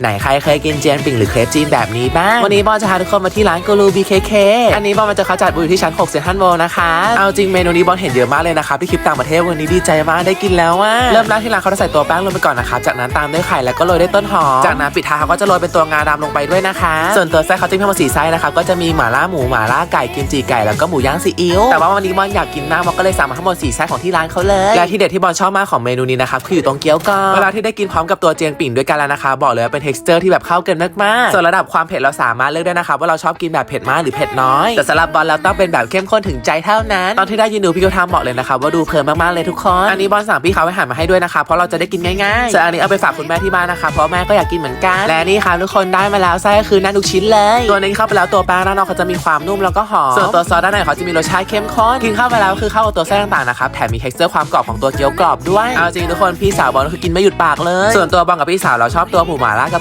ไหนใครเคยกินเจียนปิ่งหรือเครปจีนแบบนี้บ้าง วันนี้บอจะพาทุกคนมาที่ร้านกูรู BKK อันนี้บอมาเจอเขาจัดบูธอยู่ที่ชั้น 6 เซนทรัลเวิลด์นะคะ เอาจริงเมนูนี้บอลเห็นเยอะมากเลยนะครับที่คลิปต่างประเทศวันนี้ดีใจมากได้กินแล้วว่าเริ่มแรกที่ร้านเขาจะใส่ตัวแป้งลงไปก่อนนะครับจากนั้นตามด้วยไข่แล้วก็โรยด้วยต้นหอมจากนั้นปิดท้ายเขาก็จะโรยเป็นตัวงาดำลงไปด้วยนะคะ ส่วนตัวไส้เขาจะมีทั้งหมดสี่ไส้นะครับก็จะมีหม่าล่าหมูหม่าล่าไก่กิมจิไก่แล้วก็หมูย่างซีอิ๊วแต่ว่าวันนี้บอลอยากกินมากบอลก็เลยสั่งมาทั้งหมดสี่ไส้ของที่ร้านเขาเลยและที่เด็ดที่บอลชอบมากของเมนูนี้นะครับคืออยู่ตรงเกี๊ยวกรอบเวลาที่ได้กินพร้อมกับตัวเจียงปิ่งด้วยกันแล้วนะคะบอกเลยว่าเป็นเท texture ที่แบบเข้ากันมากๆส่วนระดับความเผ็ดเราสามารถเลือกได้นะครับว่าเราชอบกินแบบเผ็ดมากหรือเผ็ดน้อย แต่สำหรับบอลเราต้องเป็นแบบเข้มข้นถึงใจเท่านั้น ตอนที่ได้ยินดูพี่เขาทำบอกเลยนะครับว่าดูเพลินมากๆเลยทุกคน อันนี้บอลสั่งพี่เขาให้หั่นมาให้ด้วยนะคะเพราะเราจะได้กินง่ายๆส่วนอันนี้เอาไปฝากคุณแม่ที่บ้านนะคะเพราะแม่ก็อยากกินเหมือนกัน และนี่ค่ะทุกคนได้มาแล้วไส้ก็คือนั่นทุกชิ้นเลย ตัวนี้เข้าไปแล้วตัวแป้งด้านนอกเขาจะมีความนุ่มแล้วก็หอมส่วนตัวซอสด้านในเขาจะมีรสชาติเข้มข้นกินเข้าไปแล้วคือเข้ากับตัวไส้ต่างๆนะครับแถมมี texture ความกรอบของตัวเกี๊ยวกรอบด้วยเอาจริงทุกคนพี่สาวบอลคือกินไม่หยุดปากเลย ส่วนตัวบอลกับพี่สาวเราชอบตัวหมูหม่าล่าก